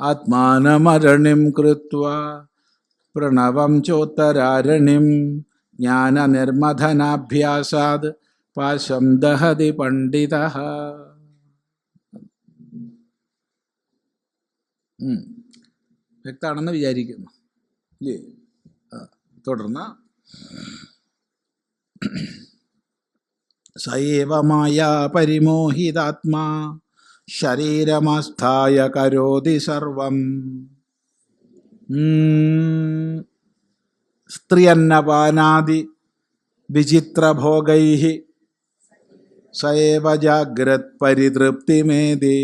ആത്മാനമരണിം കൃത്വ പ്രണവം ചോത്തരാരണിം ജ്ഞാനനിർമഥനാഭ്യാസാത് പാശം ദഹതി പണ്ഡിത. വ്യക്തമാണെന്ന് വിചാരിക്കുന്നു. ഇല്ലേ? തുടർന്ന്. സൈവമായ പരിമോഹിതാത്മാ ശരീരമസ്ഥായ കരോതി സർവം. സ്ത്രിയന്നപാനാദി വിചിത്രഭോഗൈ സേവ ജാഗ്രത് പരിതൃപ്തിമേതി.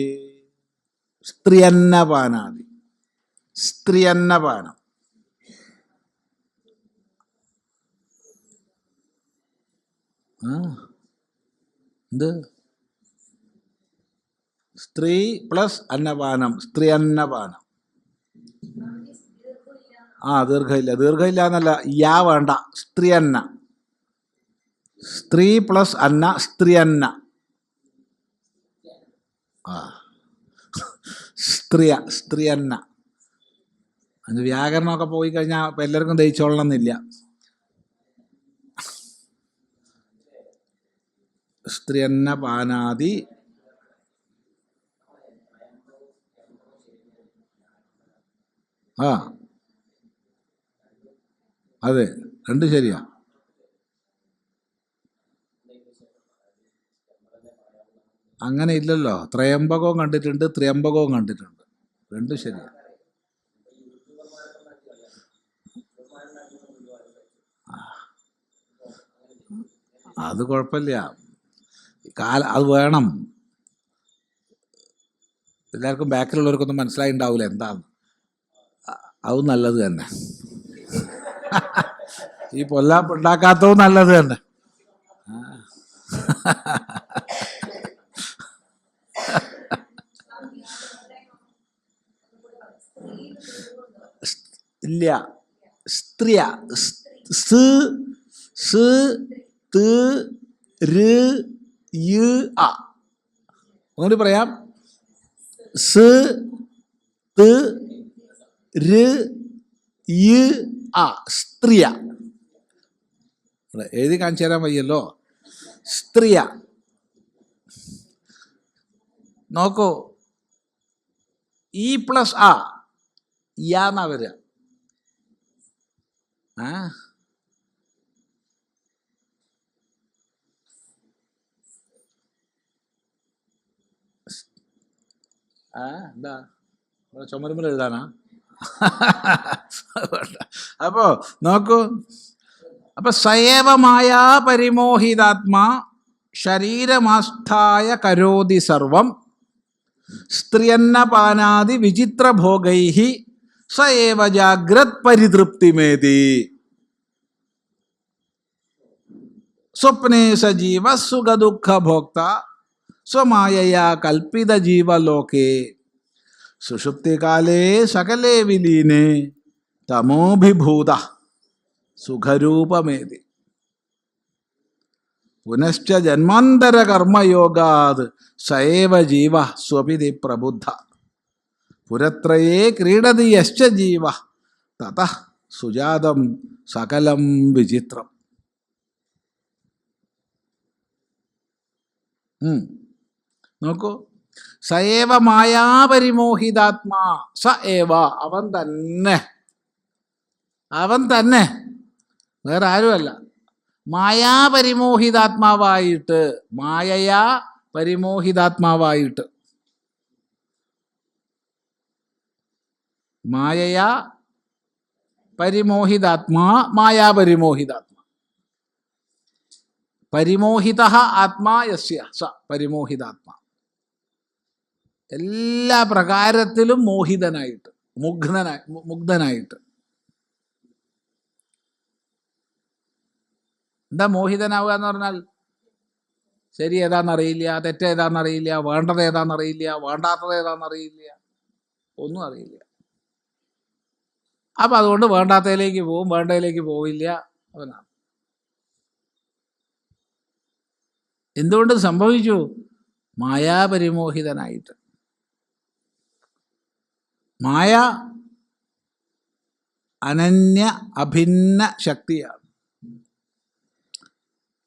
സ്ത്രിയന്നപാനാദി. സ്ത്രിയന്നപാനം. എന്ത്? സ്ത്രീ പ്ലസ് അന്നപാനം സ്ത്രീ അന്നപാനം. ആ ദീർഘമില്ല. ദീർഘമില്ല എന്നല്ല യാ വേണ്ട സ്ത്രീ അന്ന. സ്ത്രീ പ്ലസ് അന്ന സ്ത്രീ അന്ന. ആ. സ്ത്രീയ സ്ത്രീ അന്ന. അത് വ്യാകരണമൊക്കെ പോയി കഴിഞ്ഞാൽ ഇപ്പം എല്ലാവർക്കും ദഹിച്ചോളണം എന്നില്ല സ്ത്രീ അന്ന പാനാദി ആ. അതെ രണ്ട് ശരിയാ. അങ്ങനെ ഇല്ലല്ലോ. ത്രയംബകവും കണ്ടിട്ടുണ്ട് ത്രയംബകവും കണ്ടിട്ടുണ്ട്. രണ്ടും ശരിയാ. അത് കുഴപ്പമില്ല. കാല അത് വേണം. എല്ലാവർക്കും ബാക്കിലുള്ളവർക്കൊന്നും മനസ്സിലായി ഉണ്ടാവില്ല എന്താണ് അത് നല്ലത് തന്നെ. ഈ പൊല്ലാപ്പ് ഉണ്ടാക്കാത്തതും നല്ലത് തന്നെ. ഇല്ല. സ്ത്രീയ. ഒന്നുകൂടി പറയാം. സ് ര് ഇ അ സ്ത്രീയ. എഴുതി കാണിച്ചു തരാൻ വയ്യല്ലോ. സ്ത്രീയ. നോക്കൂ. ഇ പ്ലസ് ആ യാന്നാ വരിക? ആ? എന്താ? ചുമരുമ്പിൽ എഴുതാനാ? അപ്പോ നോക്കൂ. അപ്പൊ സയേവമായ പരിമോഹിതാത്മാ ശരീരമാസ്ഥായ കരോതി സർവം സ്ത്രിയന്നപാനാദി വിചിത്രഭോഗൈ സ ഏവ ജാഗ്രത് പരിതൃപ്തിമേതി. സ്വപ്നേ സജീവ സുഖദുഃഖ ഭോക്ത സ്വമായയാ കൽപ്പിത ജീവലോകേ. സുഷുപ്തികാലേ സകലേ വിലീനെ തമോഭിഭൂത സുഖരൂപമേതി. പുനശ്ച ജന്മാന്തര കർമ്മയോഗാത് സയേവ ജീവ സ്വപിതി പ്രബുദ്ധ. പുരത്രയേ ക്രീഡതി യശ്ച ജീവ തത സുജാതം സകലം വിചിത്രം. നോക്കൂ സയേവ മായാപരിമോഹിതാത്മാ സ ഏവ. അവൻ തന്നെ. അവൻ തന്നെ. വേറെ ആരുമല്ല. മായാപരിമോഹിതാത്മാവായിട്ട് മായയാ പരിമോഹിതാത്മാവായിട്ട്. മായയാ പരിമോഹിതാത്മാ മായാപരിമോഹിതാത്മാ പരിമോഹിത ആത്മാ യസ്യ സ പരിമോഹിതാത്മാ. എല്ലാ പ്രകാരത്തിലും മോഹിതനായിട്ട് മുഗ്ധനായി മുഗ്ധനായിട്ട്. എന്താ മോഹിതനാവുക എന്ന് പറഞ്ഞാൽ? ശരി ഏതാണെന്നറിയില്ല തെറ്റ് ഏതാണെന്നറിയില്ല വേണ്ടത് ഏതാണെന്നറിയില്ല വേണ്ടാത്തത് ഏതാണെന്നറിയില്ല ഒന്നും അറിയില്ല. അപ്പം അതുകൊണ്ട് വേണ്ടാത്തതിലേക്ക് പോവും വേണ്ടതിലേക്ക് പോവില്ല അവനാണ്. എന്തുകൊണ്ട് സംഭവിച്ചു? മായാപരിമോഹിതനായിട്ട്. മായ അനന്യ അഭിന്ന ശക്തിയാണ്.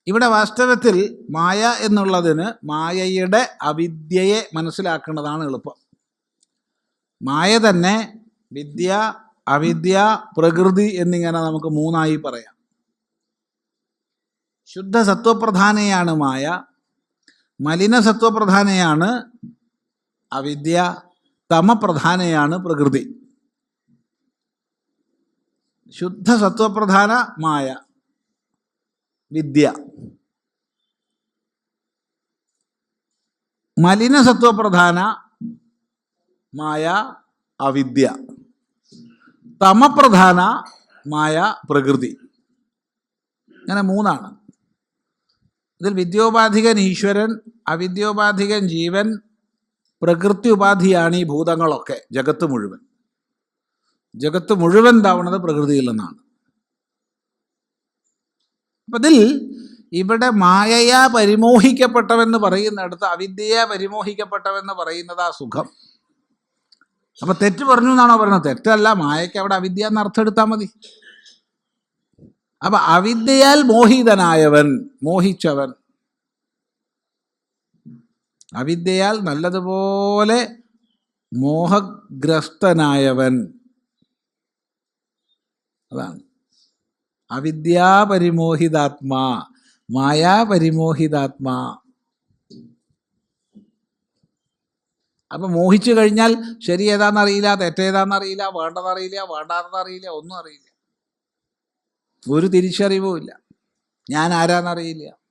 ഇവിടെ വാസ്തവത്തിൽ മായ എന്നുള്ളതിന് മായയുടെ അവിദ്യയെ മനസ്സിലാക്കുന്നതാണ് എളുപ്പം. മായ തന്നെ വിദ്യ അവിദ്യ പ്രകൃതി എന്നിങ്ങനെ നമുക്ക് മൂന്നായി പറയാം. ശുദ്ധ സത്വപ്രധാനയാണ് മായ മലിന സത്വപ്രധാനയാണ് അവിദ്യ തമപ്രധാനയാണ് പ്രകൃതി. ശുദ്ധ സത്വപ്രധാന മായ. വിദ്യ. മലിന സത്വപ്രധാന മായ അവിദ്യ. തമപ്രധാന മായ പ്രകൃതി. അങ്ങനെ മൂന്നാണ്. ഇതിൽ വിദ്യോപാധികൻ ഈശ്വരൻ അവിദ്യോപാധികൻ ജീവൻ പ്രകൃതി ഉപാധിയാണ് ഈ ഭൂതങ്ങളൊക്കെ ജഗത്ത് മുഴുവൻ. ജഗത്ത് മുഴുവൻ താവണത് പ്രകൃതിയിൽ നിന്നാണ്. അപ്പം ഇതിൽ ഇവിടെ മായയാ പരിമോഹിക്കപ്പെട്ടവെന്ന് പറയുന്നിടത്ത് അവിദ്യയാ പരിമോഹിക്കപ്പെട്ടവെന്ന് പറയുന്നത് ആ സുഖം. അപ്പൊ തെറ്റ് പറഞ്ഞു എന്നാണോ പറയുന്നത്? തെറ്റല്ല മായയ്ക്ക് അവിടെ അവിദ്യ എന്ന് അർത്ഥം എടുത്താൽ മതി. അപ്പൊ അവിദ്യയാൽ മോഹിതനായവൻ മോഹിച്ചവൻ അവിദ്യയാൽ നല്ലതുപോലെ മോഹഗ്രസ്തനായവൻ. അതാണ്. അവിദ്യാപരിമോഹിതാത്മാ മായാപരിമോഹിതാത്മാ. അപ്പം മോഹിച്ചു കഴിഞ്ഞാൽ ശരി ഏതാണെന്നറിയില്ല തെറ്റേതാണെന്നറിയില്ല വേണ്ടതറിയില്ല വേണ്ടാത്തതറിയില്ല ഒന്നും അറിയില്ല. ഒരു തിരിച്ചറിവും ഇല്ല. ഞാൻ ആരാന്നറിയില്ല.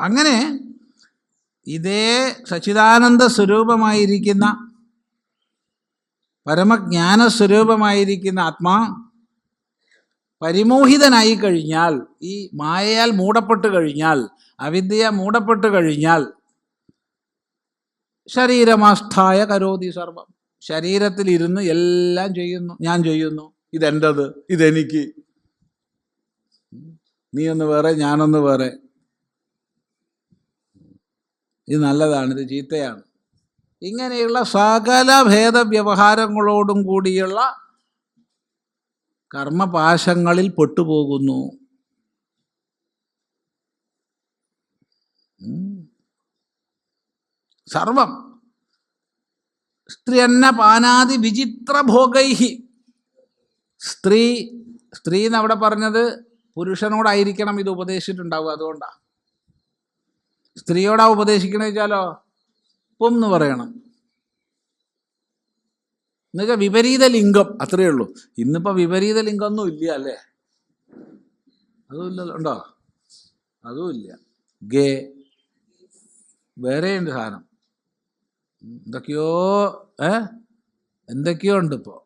അങ്ങനെ ഇതേ സച്ചിദാനന്ദ സ്വരൂപമായിരിക്കുന്ന പരമജ്ഞാന സ്വരൂപമായിരിക്കുന്ന ആത്മാ പരിമോഹിതനായി കഴിഞ്ഞാൽ ഈ മായയാൽ മൂടപ്പെട്ട് കഴിഞ്ഞാൽ അവിദ്യ മൂടപ്പെട്ട് കഴിഞ്ഞാൽ ശരീരമാസ്ഥായ കരോതി സർവം. ശരീരത്തിൽ ഇരുന്ന് എല്ലാം ചെയ്യുന്നു. ഞാൻ ചെയ്യുന്നു. ഇതെന്റത്. ഇതെനിക്ക്. നീ ഒന്ന് വേറെ ഞാനൊന്ന് വേറെ. ഇത് നല്ലതാണ് ഇത് ചീത്തയാണ്. ഇങ്ങനെയുള്ള സകല ഭേദവ്യവഹാരങ്ങളോടും കൂടിയുള്ള കർമ്മപാശങ്ങളിൽ പെട്ടുപോകുന്നു. സർവം. സ്ത്രീ അന്ന പാനാദി വിചിത്ര ഭോഗൈഹി സ്ത്രീ സ്ത്രീ എന്നവിടെ പറഞ്ഞത് പുരുഷനോടായിരിക്കണം ഇത് ഉപദേശിച്ചിട്ടുണ്ടാവുക അതുകൊണ്ടാ. സ്ത്രീയോടാ ഉപദേശിക്കണേ വെച്ചാലോ? പൊം എന്ന് പറയണം. എന്നുവെച്ചാൽ വിപരീത ലിംഗം അത്രയേ ഉള്ളൂ. ഇന്നിപ്പോൾ വിപരീത ലിംഗം ഒന്നും ഇല്ല അല്ലേ? അതുമില്ലല്ലോ ഉണ്ടോ? അതുമില്ല. ഗേ വേറെയുണ്ട് സാധനം. എന്തൊക്കെയോ ഏ? എന്തൊക്കെയോ ഉണ്ട് ഇപ്പോൾ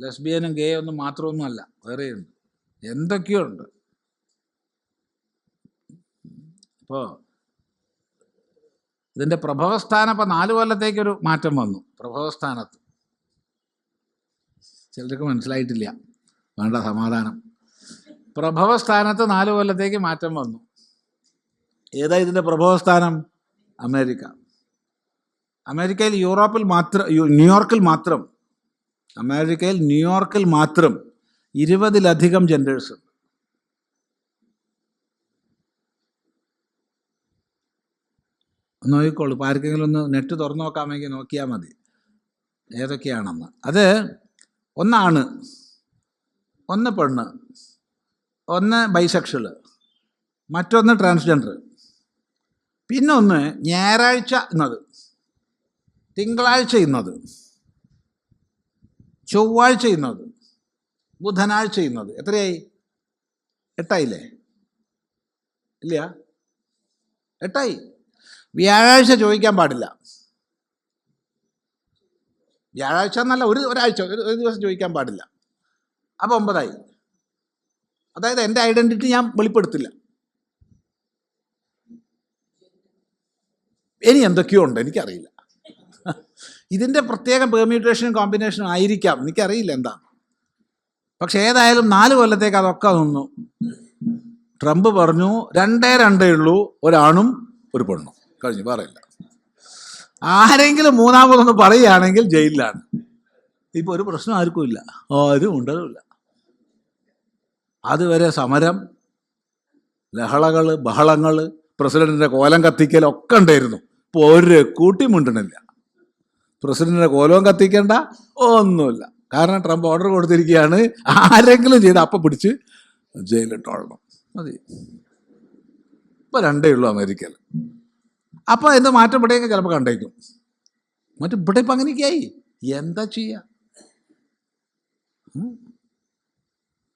ലെസ്ബിയനും ഗേ ഒന്നും മാത്രമൊന്നുമല്ല വേറെയുണ്ട് എന്തൊക്കെയോ ഉണ്ട്. ഇപ്പോൾ ഇതിന്റെ പ്രഭവസ്ഥാനം ഇപ്പോൾ നാല് കൊല്ലത്തേക്കൊരു മാറ്റം വന്നു. പ്രഭവസ്ഥാനത്ത്. ചിലർക്ക് മനസ്സിലായിട്ടില്ല. വേണ്ട സമാധാനം. പ്രഭവസ്ഥാനത്ത് നാല് കൊല്ലത്തേക്ക് മാറ്റം വന്നു. ഏതാ ഇതിന്റെ പ്രഭവസ്ഥാനം? അമേരിക്ക. അമേരിക്കയിൽ യൂറോപ്പിൽ മാത്രം ന്യൂയോർക്കിൽ മാത്രം അമേരിക്കയിൽ ന്യൂയോർക്കിൽ മാത്രം ഇരുപതിലധികം ജെൻഡേഴ്സ് ഉണ്ട് ഒന്ന് നോക്കിക്കോളൂ. ഇപ്പോൾ ആർക്കെങ്കിലും ഒന്ന് നെറ്റ് തുറന്നു നോക്കാമെങ്കിൽ നോക്കിയാൽ മതി. ഏതൊക്കെയാണെന്ന്. അത് ഒന്നാണ്. ഒന്ന് പെണ്ണ്. ഒന്ന് ബൈസെക്ഷൽ മറ്റൊന്ന് ട്രാൻസ്ജെൻഡർ പിന്നെ ഒന്ന് ഞായറാഴ്ച എന്നത് തിങ്കളാഴ്ച ഇന്നത്. ചൊവ്വാഴ്ച ഇന്നത്. ബുധനാഴ്ച ഇന്നത്. എത്രയായി? എട്ടായില്ലേ? ഇല്ല. എട്ടായി. വ്യാഴാഴ്ച ചോദിക്കാൻ പാടില്ല. വ്യാഴാഴ്ച എന്നല്ല ഒരു ഒരാഴ്ച ഒരു ദിവസം ചോദിക്കാൻ പാടില്ല. അപ്പോൾ ഒമ്പതായി. അതായത് എന്റെ ഐഡന്റിറ്റി ഞാൻ വെളിപ്പെടുത്തില്ല. ഇനി എന്തൊക്കെയോ ഉണ്ട് എനിക്കറിയില്ല. ഇതിന്റെ പ്രത്യേകം പെർമ്യൂട്ടേഷനും കോമ്പിനേഷനും ആയിരിക്കാം. എനിക്കറിയില്ല എന്താ. പക്ഷെ ഏതായാലും നാല് കൊല്ലത്തേക്ക് അതൊക്കെ നിന്നു. ട്രംപ് പറഞ്ഞു രണ്ടേ രണ്ടേ ഉള്ളൂ ഒരാണും ഒരു പെണ്ണും. കഴിഞ്ഞു പറയില്ല ആരെങ്കിലും മൂന്നാമതൊന്ന് പറയുകയാണെങ്കിൽ ജയിലിലാണ്. ഇപ്പൊ ഒരു പ്രശ്നം ആർക്കും ഇല്ല. ആരും ഉണ്ടതുമില്ല അതുവരെ സമരം ലഹളകൾ ബഹളങ്ങൾ പ്രസിഡന്റിന്റെ കോലം കത്തിക്കൽ ഒക്കെ ഉണ്ടായിരുന്നു. ഇപ്പോൾ ഒരു കൂട്ടി മുണ്ടണില്ല. പ്രസിഡന്റിന്റെ കോലവും കത്തിക്കേണ്ട ഒന്നുമില്ല. കാരണം ട്രംപ് ഓർഡർ കൊടുത്തിരിക്കുകയാണ്. ആരെങ്കിലും ചെയ്ത് അപ്പം പിടിച്ച് ജയിലിട്ടോളണം മതി. ഇപ്പൊ രണ്ടേ ഉള്ളൂ അമേരിക്കയിൽ. അപ്പോൾ എന്താ മാറ്റം ഇവിടെയൊക്കെ ചിലപ്പോൾ കണ്ടേക്കും. മറ്റു ഇവിടെ ഇപ്പം അങ്ങനെയൊക്കെയായി. എന്താ ചെയ്യുക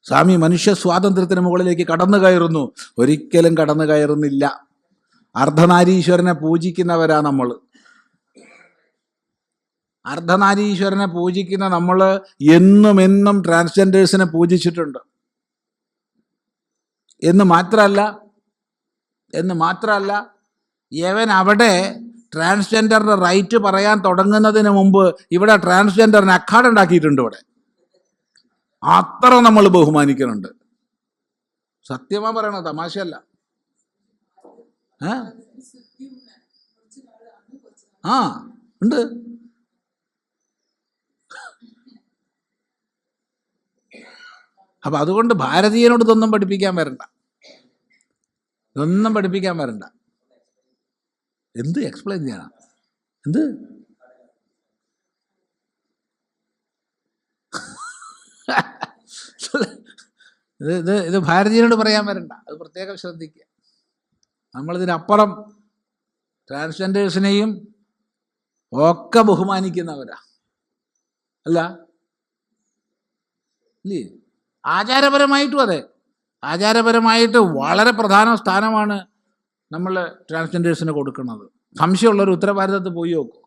സ്വാമി മനുഷ്യ സ്വാതന്ത്ര്യത്തിന് മുകളിലേക്ക് കടന്നു കയറുന്നു. ഒരിക്കലും കടന്നു കയറുന്നില്ല. അർദ്ധനാരീശ്വരനെ പൂജിക്കുന്നവരാ നമ്മൾ അർദ്ധനാരീശ്വരനെ പൂജിക്കുന്ന നമ്മൾ എന്നും എന്നും ട്രാൻസ്ജെൻഡേഴ്സിനെ പൂജിച്ചിട്ടുണ്ട്. എന്ന് മാത്രമല്ല എന്ന് മാത്രമല്ല യവൻ അവിടെ ട്രാൻസ്ജെൻഡറിന്റെ റൈറ്റ് പറയാൻ തുടങ്ങുന്നതിന് മുമ്പ് ഇവിടെ ട്രാൻസ്ജെൻഡറിന് അക്കാഡ് ഉണ്ടാക്കിയിട്ടുണ്ട് ഇവിടെ. അത്ര നമ്മൾ ബഹുമാനിക്കുന്നുണ്ട്. സത്യമാ പറയണ തമാശയല്ല. ആ ഉണ്ട്. അപ്പൊ അതുകൊണ്ട് ഭാരതീയനോട് ഇതൊന്നും പഠിപ്പിക്കാൻ വരണ്ട. ഇതൊന്നും പഠിപ്പിക്കാൻ വരണ്ട. എന്ത് എക്സ്പ്ലെയിൻ ചെയ്യാനാ? എന്ത്? ഇത് ഇത് ഇത് ഭാരതീയനോട് പറയാൻ വരണ്ട. അത് പ്രത്യേകം ശ്രദ്ധിക്കുക. നമ്മളിതിനപ്പുറം ട്രാൻസ്ജെൻഡേഴ്സിനെയും ഒക്കെ ബഹുമാനിക്കുന്നവരാ. അല്ല? ഇല്ലേ? ആചാരപരമായിട്ടും അതെ. ആചാരപരമായിട്ട് വളരെ പ്രധാന സ്ഥാനമാണ് നമ്മൾ ട്രാൻസ്ജെൻഡേഴ്സിന് കൊടുക്കുന്നത് സംശയമുള്ളൊരു ഉത്തരവാദിത്തത്തിൽ പോയി നോക്കും.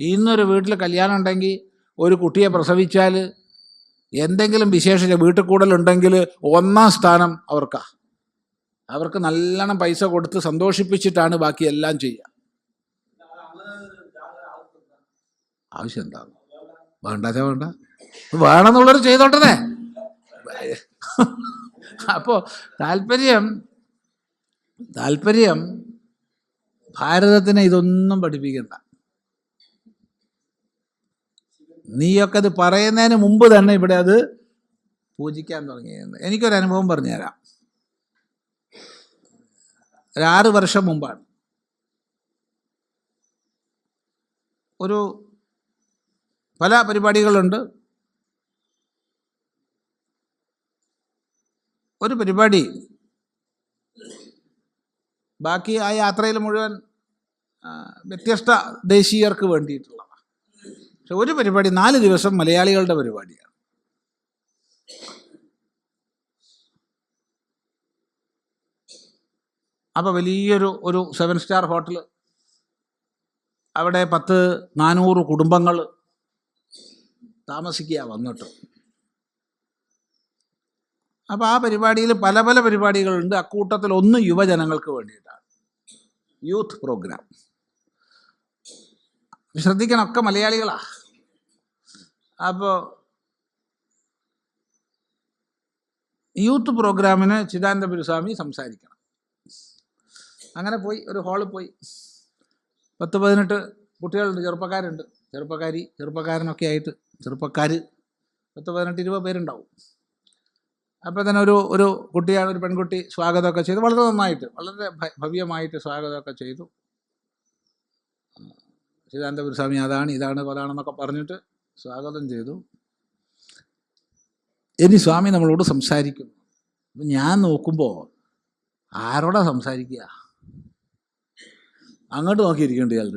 ഇന്നൊരു വീട്ടിൽ കല്യാണം ഉണ്ടെങ്കിൽ ഒരു കുട്ടിയെ പ്രസവിച്ചാൽ എന്തെങ്കിലും വിശേഷിച്ച വീട്ടിൽ കൂടുതലുണ്ടെങ്കിൽ ഒന്നാം സ്ഥാനം അവർക്കാ. അവർക്ക് നല്ലോണം പൈസ കൊടുത്ത് സന്തോഷിപ്പിച്ചിട്ടാണ് ബാക്കി എല്ലാം ചെയ്യുക ആവശ്യം എന്താ? വേണ്ടാച്ചാ വേണ്ട. വേണമെന്നുള്ളവർ ചെയ്തോട്ടെ അപ്പോൾ താല്പര്യം താല്പര്യം ഭാരതത്തിനെ ഇതൊന്നും പഠിപ്പിക്കണ്ട. നീയൊക്കെ അത് പറയുന്നതിന് മുമ്പ് തന്നെ ഇവിടെ അത് പൂജിക്കാൻ തുടങ്ങിയെന്ന് എനിക്കൊരു അനുഭവം പറഞ്ഞുതരാം. ഒരാറ് വർഷം മുമ്പാണ്. ഒരു പല പരിപാടികളുണ്ട്. ഒരു പരിപാടി ബാക്കി ആ യാത്രയിൽ മുഴുവൻ വ്യത്യസ്ത ദേശീയർക്ക് വേണ്ടിയിട്ടുള്ളതാണ് പക്ഷെ ഒരു പരിപാടി നാല് ദിവസം മലയാളികളുടെ പരിപാടിയാണ്. അപ്പോൾ വലിയൊരു ഒരു സെവൻ സ്റ്റാർ ഹോട്ടൽ അവിടെ പത്ത് നാനൂറ് കുടുംബങ്ങൾ താമസിക്കുക വന്നിട്ട്. അപ്പോൾ ആ പരിപാടിയിൽ പല പല പരിപാടികളുണ്ട്. അക്കൂട്ടത്തിൽ ഒന്ന് യുവജനങ്ങൾക്ക് വേണ്ടിയിട്ടാണ്. Youth programme. ശ്രദ്ധിക്കണം ഒക്കെ മലയാളികളാ. അപ്പോൾ യൂത്ത് പ്രോഗ്രാമിന് ചിദാനന്ദപുരസ്വാമി സംസാരിക്കണം. അങ്ങനെ പോയി ഒരു ഹാളിൽ പോയി. പത്ത് പതിനെട്ട് കുട്ടികളുണ്ട് ചെറുപ്പക്കാരുണ്ട്. ചെറുപ്പക്കാരി ചെറുപ്പക്കാരനൊക്കെ ആയിട്ട് ചെറുപ്പക്കാർ പത്ത് പതിനെട്ട് ഇരുപത് പേരുണ്ടാവും. അപ്പോൾ തന്നെ ഒരു ഒരു കുട്ടിയാണ് ഒരു പെൺകുട്ടി സ്വാഗതമൊക്കെ ചെയ്തു. വളരെ നന്നായിട്ട് വളരെ ഭവ്യമായിട്ട് സ്വാഗതമൊക്കെ ചെയ്തു. ചിദാനന്ദപുരസ്വാമി അതാണ് ഇതാണ് പതാണെന്നൊക്കെ പറഞ്ഞിട്ട് സ്വാഗതം ചെയ്തു. ഇനി സ്വാമി നമ്മളോട് സംസാരിക്കും. ഞാൻ നോക്കുമ്പോൾ ആരോടാ സംസാരിക്കുക? അങ്ങോട്ട് നോക്കിയിരിക്കുന്നുണ്ട് ചിലർ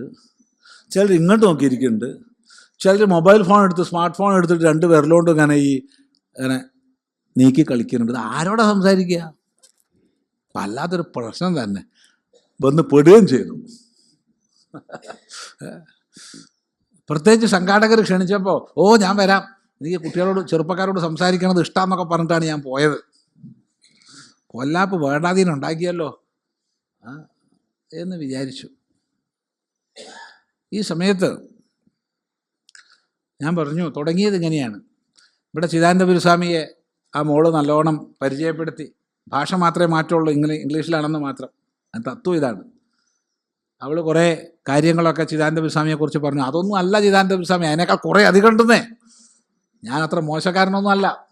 ചിലർ ഇങ്ങോട്ട് നോക്കിയിരിക്കുന്നുണ്ട്. ചിലർ മൊബൈൽ ഫോൺ എടുത്ത് സ്മാർട്ട് ഫോൺ എടുത്തിട്ട് രണ്ട് വിരലുകൊണ്ട് ഇങ്ങനെ ഈ ഇങ്ങനെ നീക്കി കളിക്കുന്നുണ്ട്. ആരോടാ സംസാരിക്കുക? വല്ലാത്തൊരു പ്രശ്നം തന്നെ. വന്ന് പെടുകയും ചെയ്തു. പ്രത്യേകിച്ച് സംഘാടകർ ക്ഷണിച്ചപ്പോൾ ഓ ഞാൻ വരാം. എനിക്ക് കുട്ടികളോട് ചെറുപ്പക്കാരോട് സംസാരിക്കണത് ഇഷ്ടമെന്നൊക്കെ പറഞ്ഞിട്ടാണ് ഞാൻ പോയത്. കൊല്ലാപ്പ് വേണ്ടാതീനം ഉണ്ടാക്കിയല്ലോ. എന്ന് വിചാരിച്ചു. ഈ സമയത്ത് ഞാൻ പറഞ്ഞു തുടങ്ങിയത് ഇങ്ങനെയാണ്. ഇവിടെ ചിദാനന്ദപുരസ്വാമിയെ ആ മോൾ നല്ലോണം പരിചയപ്പെടുത്തി. ഭാഷ മാത്രമേ മാറ്റുള്ളൂ ഇംഗ്ലീഷ് ഇംഗ്ലീഷിലാണെന്ന് മാത്രം. തത്വം ഇതാണ്. അവൾ കുറേ കാര്യങ്ങളൊക്കെ ചിദാനന്ദ സ്വാമിയെക്കുറിച്ച് പറഞ്ഞു. അതൊന്നും അല്ല ചിദാനന്ദ അതിനേക്കാൾ കുറേ അധികം ഉണ്ടെന്നേ ഞാൻ അത്ര മോശക്കാരനൊന്നും അല്ല.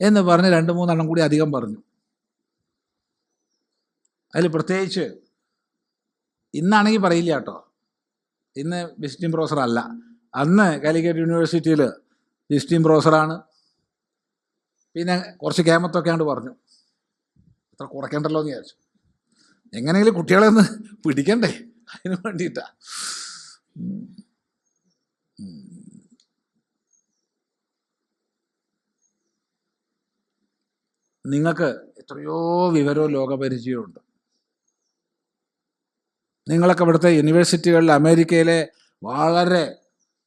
എന്ന് പറഞ്ഞ് രണ്ട് മൂന്നെണ്ണം കൂടി അധികം പറഞ്ഞു. അതിൽ പ്രത്യേകിച്ച് ഇന്നാണെങ്കിൽ പറയില്ല കേട്ടോ. ഇന്ന് വിസിറ്റിംഗ് പ്രൊഫസർ അല്ല അന്ന് കാലിക്കറ്റ് യൂണിവേഴ്സിറ്റിയിൽ വിസിറ്റിംഗ് പ്രൊഫസറാണ്. പിന്നെ കുറച്ച് കേമത്തൊക്കെ ആണ്ട് പറഞ്ഞു. അത്ര കുറയ്ക്കണ്ടല്ലോ എന്ന് വിചാരിച്ചു. എങ്ങനെയെങ്കിലും കുട്ടികളെ ഒന്ന് പിടിക്കണ്ടേ? അതിന് വേണ്ടിയിട്ടാ. നിങ്ങൾക്ക് എത്രയോ വിവരവും ലോകപരിചയമുണ്ട് നിങ്ങളൊക്കെ ഇവിടുത്തെ യൂണിവേഴ്സിറ്റികളിൽ അമേരിക്കയിലെ വളരെ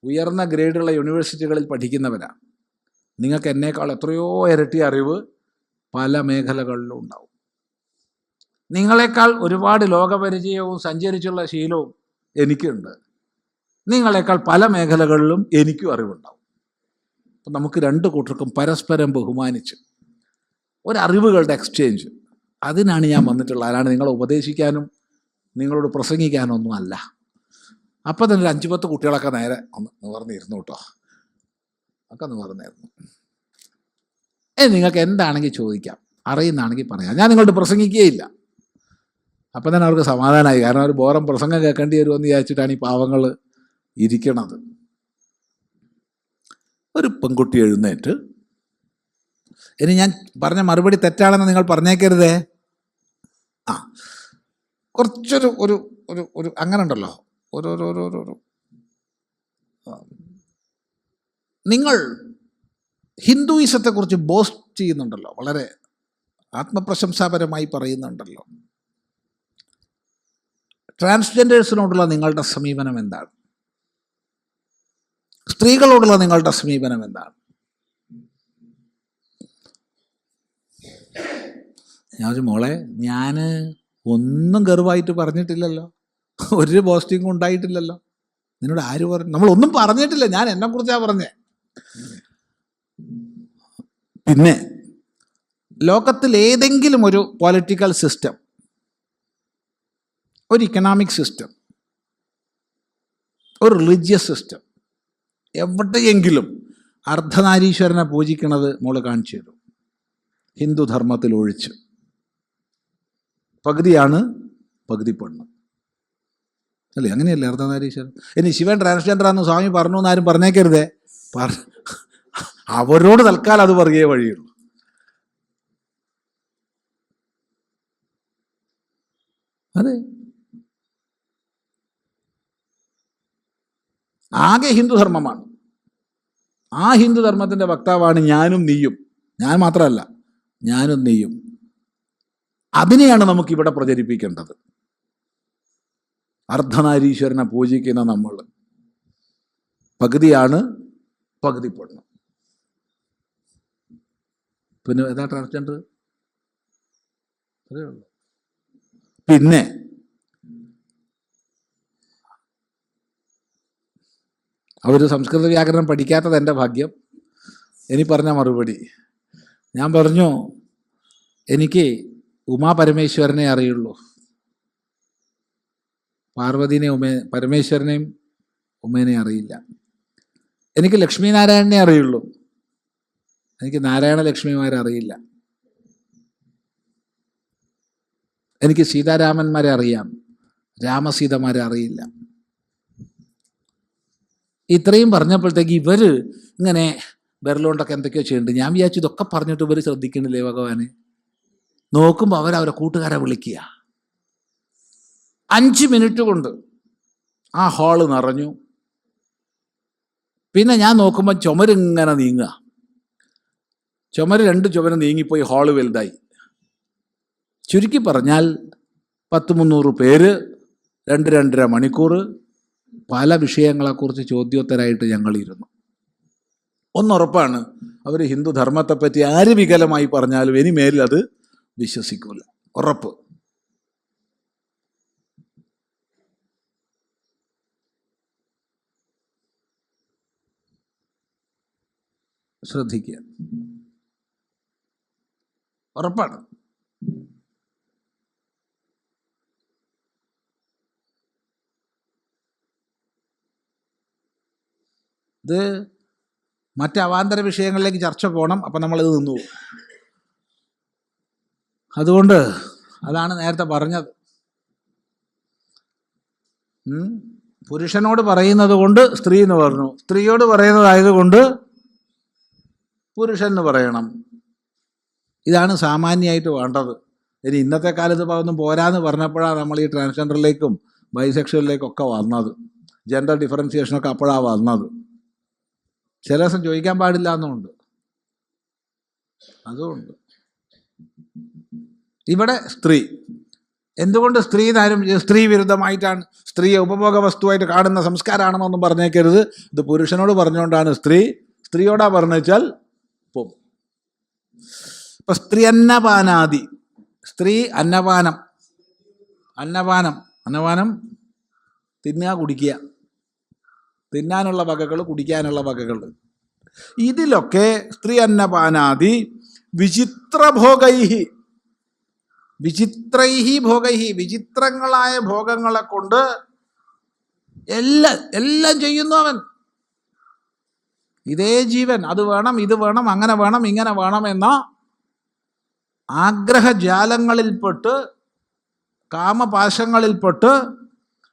ഉയർന്ന ഗ്രേഡുള്ള യൂണിവേഴ്സിറ്റികളിൽ പഠിക്കുന്നവരാണ് നിങ്ങൾക്ക് എന്നേക്കാൾ എത്രയോ ഇരട്ടി അറിവ് പല മേഖലകളിലും ഉണ്ടാവും. നിങ്ങളെക്കാൾ ഒരുപാട് ലോകപരിചയവും സഞ്ചരിച്ചുള്ള ശീലവും എനിക്കുണ്ട്. നിങ്ങളെക്കാൾ പല മേഖലകളിലും എനിക്കും അറിവുണ്ടാവും. അപ്പം നമുക്ക് രണ്ട് കൂട്ടർക്കും പരസ്പരം ബഹുമാനിച്ച് ഒരറിവുകളുടെ എക്സ്ചേഞ്ച് അതിനാണ് ഞാൻ വന്നിട്ടുള്ളത്. അല്ലാണ്ട് നിങ്ങളെ ഉപദേശിക്കാനും നിങ്ങളോട് പ്രസംഗിക്കാനൊന്നും അല്ല. അപ്പം തന്നെ ഒരു അഞ്ചു പത്ത് കുട്ടികളൊക്കെ നേരെ ഒന്ന് നിവർന്നിരുന്നു കേട്ടോ. ഒക്കെ നിവർന്നിരുന്നു ഏ നിങ്ങൾക്ക് എന്താണെങ്കിൽ ചോദിക്കാം. അറിയുന്നതാണെങ്കിൽ പറയാം. ഞാൻ നിങ്ങളോട് പ്രസംഗിക്കുകയില്ല. അപ്പം തന്നെ അവർക്ക് സമാധാനമായി കാരണം ഒരു ബോറം പ്രസംഗം കേൾക്കേണ്ടി വരുമെന്ന് വിചാരിച്ചിട്ടാണ് ഈ പാവങ്ങൾ ഇരിക്കണത്. ഒരു പെൺകുട്ടി എഴുന്നേറ്റ് ഇനി ഞാൻ പറഞ്ഞ മറുപടി തെറ്റാണെന്ന് നിങ്ങൾ പറഞ്ഞേക്കരുതേ? ആ കുറച്ചൊരു ഒരു ഒരു ഒരു അങ്ങനെ ഉണ്ടല്ലോ. ഒരു. നിങ്ങൾ ഹിന്ദുയിസത്തെക്കുറിച്ച് ബോസ്റ്റ് ചെയ്യുന്നുണ്ടല്ലോ വളരെ ആത്മപ്രശംസാപരമായി പറയുന്നുണ്ടല്ലോ. ട്രാൻസ്ജെൻഡേഴ്സിനോടുള്ള നിങ്ങളുടെ സമീപനം എന്താണ്? സ്ത്രീകളോടുള്ള നിങ്ങളുടെ സമീപനം എന്താണ്? ഞാൻ മോളെ ഞാൻ ഒന്നും ഗർവായിട്ട് പറഞ്ഞിട്ടില്ലല്ലോ. ഒരു പോസ്റ്റിംഗും ഉണ്ടായിട്ടില്ലല്ലോ. നിന്നോട് ആര് പറഞ്ഞു? നമ്മളൊന്നും പറഞ്ഞിട്ടില്ല. ഞാൻ എന്നെ കുറിച്ചാണ് പറഞ്ഞേ. പിന്നെ ലോകത്തിൽ ഏതെങ്കിലും ഒരു പൊളിറ്റിക്കൽ സിസ്റ്റം ഒരു ഇക്കണോമിക് സിസ്റ്റം ഒരു റിലീജിയസ് സിസ്റ്റം എവിടെയെങ്കിലും അർദ്ധനാരീശ്വരനെ പൂജിക്കുന്നത് മോൾ കാണിച്ചു തരും. ഹിന്ദുധർമ്മത്തിൽ ഒഴിച്ച്. പകുതിയാണ് പകുതി പെണ്ണ്. അല്ലേ? അങ്ങനെയല്ലേ അർദ്ധനാരീശ്വരൻ? ഇനി ശിവൻ ട്രാൻസ്ജെൻഡർ ആണെന്ന് സ്വാമി പറഞ്ഞു എന്ന് ആരും പറഞ്ഞേക്കരുതേ. പറ അവരോട് തൽക്കാലം അത് പറയേ വഴിയുള്ളൂ. അതെ. ആകെ ഹിന്ദുധർമ്മമാണ് ആ ഹിന്ദുധർമ്മത്തിന്റെ വക്താവാണ് ഞാനും നീയും. ഞാൻ മാത്രമല്ല ഞാനും നീയും. അതിനെയാണ് നമുക്ക് ഇവിടെ പ്രചരിപ്പിക്കേണ്ടത്. അർദ്ധനാരീശ്വരനെ പൂജിക്കുന്ന നമ്മൾ. പകുതിയാണ് പകുതി പോടണം പിന്നെ ഏതാ ട്രാൻസ്ജെൻഡർ അതേ ഉള്ളൂ. പിന്നെ അവർ സംസ്കൃത വ്യാകരണം പഠിക്കാത്തത് എന്റെ ഭാഗ്യം. എനി പറഞ്ഞ മറുപടി. ഞാൻ പറഞ്ഞു എനിക്ക് ഉമാ പരമേശ്വരനെ അറിയുള്ളൂ. പാർവതിനെ ഉമേ പരമേശ്വരനെയും ഉമേനെ അറിയില്ല. എനിക്ക് ലക്ഷ്മീനാരായണനെ അറിയുള്ളൂ. എനിക്ക് നാരായണ ലക്ഷ്മിമാരെ അറിയില്ല. എനിക്ക് സീതാരാമന്മാരെ അറിയാം. രാമസീതമാരെ അറിയില്ല. ഇത്രയും പറഞ്ഞപ്പോഴത്തേക്ക് ഇവർ ഇങ്ങനെ ബെർലോണ്ടൊക്കെ എന്തൊക്കെയോ ചെയ്യുന്നുണ്ട്. ഞാൻ വിചാരിച്ചു ഇതൊക്കെ പറഞ്ഞിട്ട് ഇവർ ശ്രദ്ധിക്കണില്ലേ ഭഗവാന്? നോക്കുമ്പോൾ അവരവരെ കൂട്ടുകാരെ വിളിക്കുക. അഞ്ച് മിനിറ്റ് കൊണ്ട് ആ ഹാൾ നിറഞ്ഞു. പിന്നെ ഞാൻ നോക്കുമ്പോൾ ചുമരിങ്ങനെ നീങ്ങുക. ചുമര് രണ്ട് ചുമര് നീങ്ങിപ്പോയി ഹാൾ വലുതായി. ചുരുക്കി പറഞ്ഞാൽ പത്ത് മുന്നൂറ് പേര് രണ്ട് രണ്ടര മണിക്കൂർ പല വിഷയങ്ങളെക്കുറിച്ച് ചോദ്യോത്തരായിട്ട് ഞങ്ങളിരുന്നു. ഒന്നുറപ്പാണ് അവർ ഹിന്ദു ധർമ്മത്തെപ്പറ്റി ആര് വികലമായി പറഞ്ഞാലും ഇനി മേലിൽ അത് വിശ്വസിക്കൂല. ഉറപ്പ്. ശ്രദ്ധിക്കുക ഉറപ്പാണ് ഇത് മറ്റ് അവാന്തര വിഷയങ്ങളിലേക്ക് ചർച്ച പോകണം അപ്പം നമ്മളിത് നിന്നു. അതുകൊണ്ട് അതാണ് നേരത്തെ പറഞ്ഞത്. പുരുഷനോട് പറയുന്നത് കൊണ്ട് സ്ത്രീ എന്ന് പറഞ്ഞു സ്ത്രീയോട് പറയുന്നതായതുകൊണ്ട് പുരുഷൻ എന്ന് പറയണം. ഇതാണ് സാമാന്യമായിട്ട് വേണ്ടത്. ഇനി ഇന്നത്തെ കാലത്ത് ഒന്നും പോരാന്ന് പറഞ്ഞപ്പോഴാണ് നമ്മൾ ഈ ട്രാൻസ്ജെൻഡറിലേക്കും ബൈസെക്ഷലിലേക്കും ഒക്കെ വന്നത്. ജെൻഡർ ഡിഫറൻസിയേഷനൊക്കെ അപ്പോഴാണ് വന്നത്. ചില ദിവസം ചോദിക്കാൻ പാടില്ല എന്നുണ്ട്. അതുകൊണ്ട്. ഇവിടെ സ്ത്രീ. എന്തുകൊണ്ട് സ്ത്രീ നാരും സ്ത്രീ വിരുദ്ധമായിട്ടാണ് സ്ത്രീയെ ഉപഭോഗ വസ്തുവായിട്ട് കാണുന്ന സംസ്കാരമാണെന്നൊന്നും പറഞ്ഞേക്കരുത്. ഇത് പുരുഷനോട് പറഞ്ഞുകൊണ്ടാണ് സ്ത്രീ. സ്ത്രീയോടാ പറഞ്ഞാൽ പോവും ഇപ്പൊ സ്ത്രീ അന്നപാനാദി. സ്ത്രീ അന്നപാനം. അന്നപാനം. അന്നപാനം തിന്നുക കുടിക്കുക. തിന്നാനുള്ള വകകൾ കുടിക്കാനുള്ള വകകൾ ഇതിലൊക്കെ സ്ത്രീ അന്നപാനാദി വിചിത്രഭോഗൈഹി. വിചിത്രൈഹി ഭോഗൈഹി. വിചിത്രങ്ങളായ ഭോഗങ്ങളെ കൊണ്ട് എല്ലാം എല്ലാം ചെയ്യുന്നു അവൻ. ഇതേ ജീവൻ. അത് വേണം ഇത് വേണം അങ്ങനെ വേണം ഇങ്ങനെ വേണം എന്ന ആഗ്രഹജാലങ്ങളിൽപ്പെട്ട് കാമപാശങ്ങളിൽപ്പെട്ട്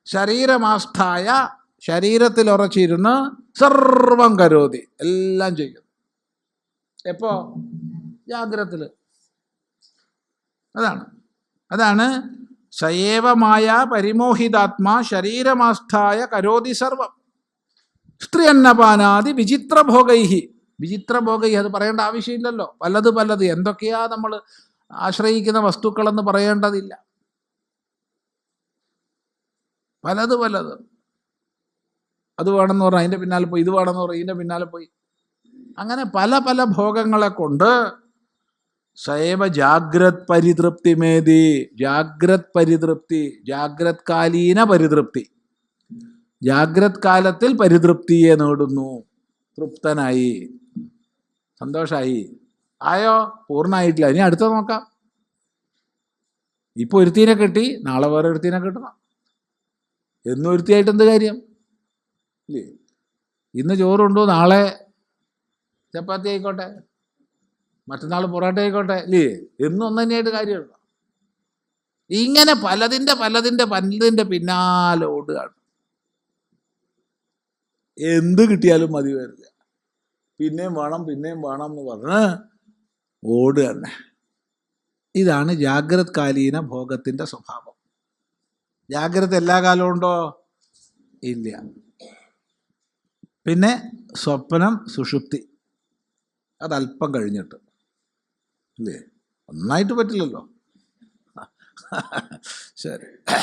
ശരീരമാസ്ഥായ ശരീരത്തിൽ ഉറച്ചിരുന്ന് സർവം കരോതി എല്ലാം ചെയ്യും. എപ്പോ? ജാഗ്രത്തിൽ അതാണ്. അതാണ് സയേവമായ പരിമോഹിതാത്മാ ശരീരമാസ്ഥായ കരോതി സർവം. സ്ത്രീ അന്നപാനാദി വിചിത്രഭോഗൈഹി വിചിത്രഭോഗൈ അത് പറയേണ്ട ആവശ്യമില്ലല്ലോ. പലത് പലത്. എന്തൊക്കെയാ നമ്മൾ ആശ്രയിക്കുന്ന വസ്തുക്കളെന്ന് പറയേണ്ടതില്ല. പലത് പലത്. അത് വേണമെന്ന് പറഞ്ഞാൽ അതിന്റെ പിന്നാലെ പോയി ഇത് വേണമെന്ന് പറഞ്ഞാൽ ഇതിന്റെ പിന്നാലെ പോയി. അങ്ങനെ പല പല ഭോഗങ്ങളെ കൊണ്ട് സൈവ ജാഗ്രത് പരിതൃപ്തി മേതി ജാഗ്രത് പരിതൃപ്തി ജാഗ്രത് കാലീന പരിതൃപ്തി. ജാഗ്രത് കാലത്തിൽ പരിതൃപ്തിയെ നേടുന്നു. തൃപ്തനായി. സന്തോഷായി. ആയോ? പൂർണമായിട്ടില്ല. ഇനി അടുത്ത നോക്കാം. ഇപ്പൊ ഒരുത്തീനെ കെട്ടി നാളെ വേറെ ഒരുത്തീനെ കെട്ടണം. എന്നും ഒരുത്തിയായിട്ട് എന്ത് കാര്യം? ഇല്ലേ? ഇന്ന് ചോറുണ്ടോ? നാളെ ചപ്പാത്തി ആയിക്കോട്ടെ. മറ്റന്നാൾ പൊറോട്ട ആയിക്കോട്ടെ. ഇല്ലേ? എന്നും ഒന്ന് തന്നെയായിട്ട് കാര്യമുണ്ടോ ഇങ്ങനെ പലതിന്റെ പലതിന്റെ പലതിന്റെ പിന്നാലെ ഓടുകയാണ്. എന്ത് കിട്ടിയാലും മതി വരില്ല. പിന്നെയും വേണം പിന്നെയും വേണം എന്ന് പറഞ്ഞ് ഓടുക തന്നെ. ഇതാണ് ജാഗ്രത് കാലീന ഭോഗത്തിന്റെ സ്വഭാവം. ജാഗ്രത എല്ലാ കാലവും ഉണ്ടോ? ഇല്ല. പിന്നെ സ്വപ്നം സുഷുപ്തി. അതല്പം കഴിഞ്ഞിട്ട്. ഇല്ലേ? ഒന്നായിട്ട് പറ്റില്ലല്ലോ. ശരി.